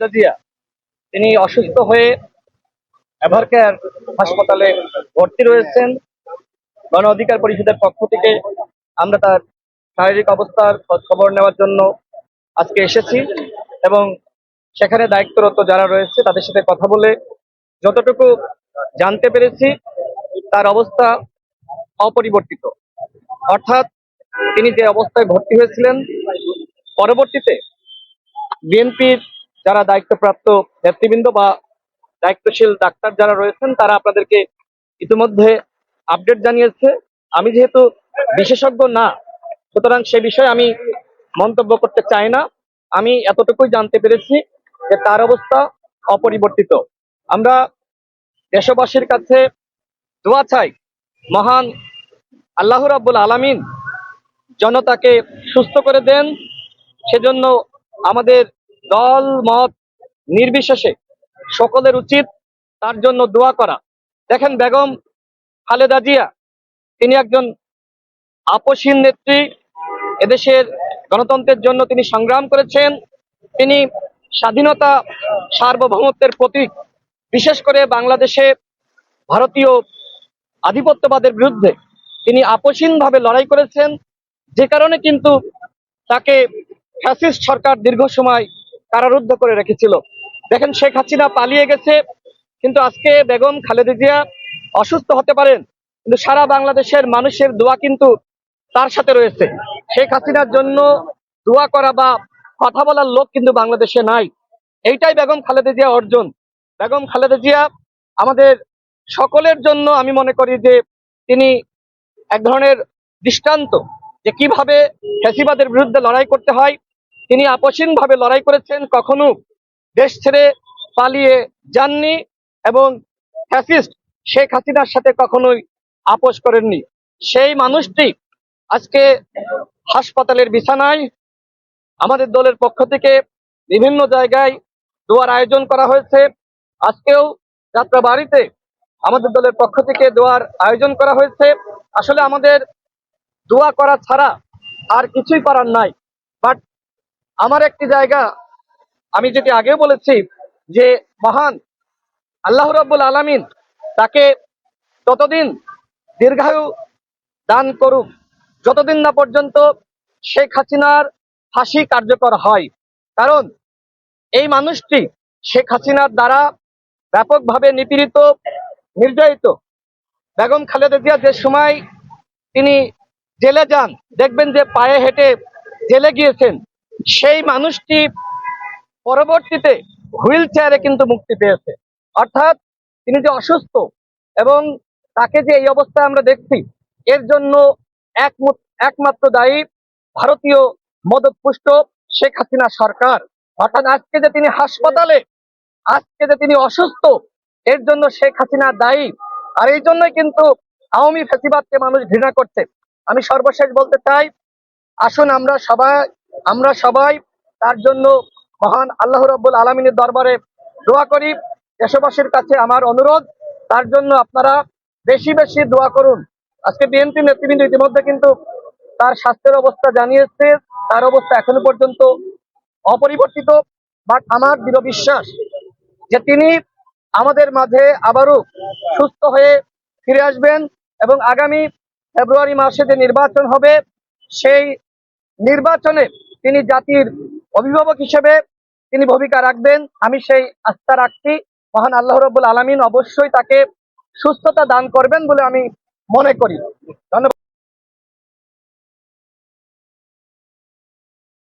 জিয়া তিনি অসুস্থ হয়ে এভারকেয়ার হাসপাতালে ভর্তি রয়েছেন। গণ অধিকার পরিষদের পক্ষ থেকে আমরা তার শারীরিক অবস্থার খবর নেওয়ার জন্য আজকে এসেছি এবং সেখানে দায়িত্বরত যারা রয়েছে তাদের সাথে কথা বলে যতটুকু জানতে পেরেছি তার অবস্থা অপরিবর্তিত। অর্থাৎ তিনি যে অবস্থায় ভর্তি হয়েছিলেন, পরবর্তীতে বিএনপির যারা দায়িত্বপ্রাপ্ত নেতৃবৃন্দ বা দায়িত্বশীল ডাক্তার যারা রয়েছেন, তারা আপনাদেরকে ইতিমধ্যে আপডেট জানিয়েছে। আমি যেহেতু বিশেষজ্ঞ না, সুতরাং সে বিষয়ে আমি মন্তব্য করতে চাই না। আমি এতটুকুই জানতে পেরেছি যে তার অবস্থা অপরিবর্তিত। আমরা দেশবাসীর কাছে দোয়া চাই, মহান আল্লাহ রাব্বুল আলামিন জনতাকে সুস্থ করে দেন। সেজন্য আমাদের দল, মত নির্বিশেষে সকলের উচিত তার জন্য দোয়া করা। দেখেন বেগম খালেদা জিয়া, তিনি একজন আপসীন নেত্রী, এদেশের গণতন্ত্রের জন্য তিনি সংগ্রাম করেছেন। তিনি স্বাধীনতা সার্বভৌমত্বের প্রতীক। বিশেষ করে বাংলাদেশে ভারতীয় আধিপত্যবাদের বিরুদ্ধে তিনি আপসীনভাবে লড়াই করেছেন। যে কারণে কিন্তু তাকে ফ্যাসিস্ট সরকার দীর্ঘ সময় কারারুদ্ধ করে রেখেছিল। দেখেন শেখ হাসিনা পালিয়ে গেছে, কিন্তু আজকে বেগম খালেদা জিয়া অসুস্থ হতে পারেন, কিন্তু সারা বাংলাদেশের মানুষের দোয়া কিন্তু তার সাথে রয়েছে। শেখ হাসিনার জন্য দোয়া করা বা কথা বলার লোক কিন্তু বাংলাদেশে নাই। এইটাই বেগম খালেদা জিয়া অর্জন। বেগম খালেদা জিয়া আমাদের সকলের জন্য আমি মনে করি যে তিনি এক ধরনের দৃষ্টান্ত যে কীভাবে ফ্যাসিবাদের বিরুদ্ধে লড়াই করতে হয় তিনি আপসীন ভাবে লড়াই করেছেন, কখনো দেশ ছেড়ে পালিয়ে যাননি এবং ফ্যাসিস্ট শেখ হাসিনার সাথে কখনোই আপোষ করেননি। সেই মানুষটি আজকে হাসপাতালের বিছানায় আমাদের দলের পক্ষ থেকে বিভিন্ন জায়গায় দোয়ার আয়োজন করা হয়েছে। আজকেও যাত্রা বাড়িতে আমাদের দলের পক্ষ থেকে দোয়ার আয়োজন করা হয়েছে। আসলে আমাদের দোয়া করা ছাড়া আর কিছুই করার নাই। আমার একটি জায়গা, আমি যেটি আগেও বলেছি যে মহান আল্লাহ রাব্বুল আলামিন তাকে ততদিন দীর্ঘায়ু দান করুক, যতদিন না পর্যন্ত শেখ হাসিনার ফাঁসি কার্যকর হয়। কারণ এই মানুষটি শেখ হাসিনার দ্বারা ব্যাপকভাবে নিপীড়িত, নির্যাতিত। বেগম খালেদা জিয়া যে সময় তিনি জেলে যান, দেখবেন যে পায়ে হেঁটে জেলে গিয়েছেন সেই মানুষটি পরবর্তীতে হুইল চেয়ারে কিন্তু মুক্তি পেয়েছে। অর্থাৎ তিনি যে অসুস্থ এবং তাকে যে এই অবস্থায় আমরা দেখছি, এর জন্য একমত- একমাত্র দায়ী ভারতীয় মদতপুষ্ট শেখ হাসিনা সরকার। অর্থাৎ আজকে যে তিনি হাসপাতালে, আজকে যে তিনি অসুস্থ, এর জন্য শেখ হাসিনা দায়ী। আর এই জন্যই কিন্তু আওয়ামী ফেসিবাদকে মানুষ ঘৃণা করছে। আমি সর্বশেষ বলতে চাই, আসুন আমরা সবাই আমরা সবাই তার জন্য মহান আল্লাহ রব্বুল আলমিনের দরবারে দোয়া করি। দেশবাসীর কাছে আমার অনুরোধ, তার জন্য আপনারা বেশি বেশি দোয়া করুন। আজকে বিএনপি নেতৃবৃন্দ ইতিমধ্যে কিন্তু তার স্বাস্থ্যের অবস্থা জানিয়েছে, তার অবস্থা এখনও পর্যন্ত অপরিবর্তিত। বাট আমার দৃঢ় বিশ্বাস যে তিনি আমাদের মাঝে আবারও সুস্থ হয়ে ফিরে আসবেন এবং আগামী ফেব্রুয়ারি মাসে যে নির্বাচন হবে, সেই নির্বাচনে তিনি জাতির অভিভাবক হিসেবে তিনি ভূমিকা রাখবেন। আমি সেই আস্থা রাখছি। মহান আল্লাহ রবুল আলমিন অবশ্যই তাকে সুস্থতা দান করবেন বলে আমি মনে করি। ধন্যবাদ।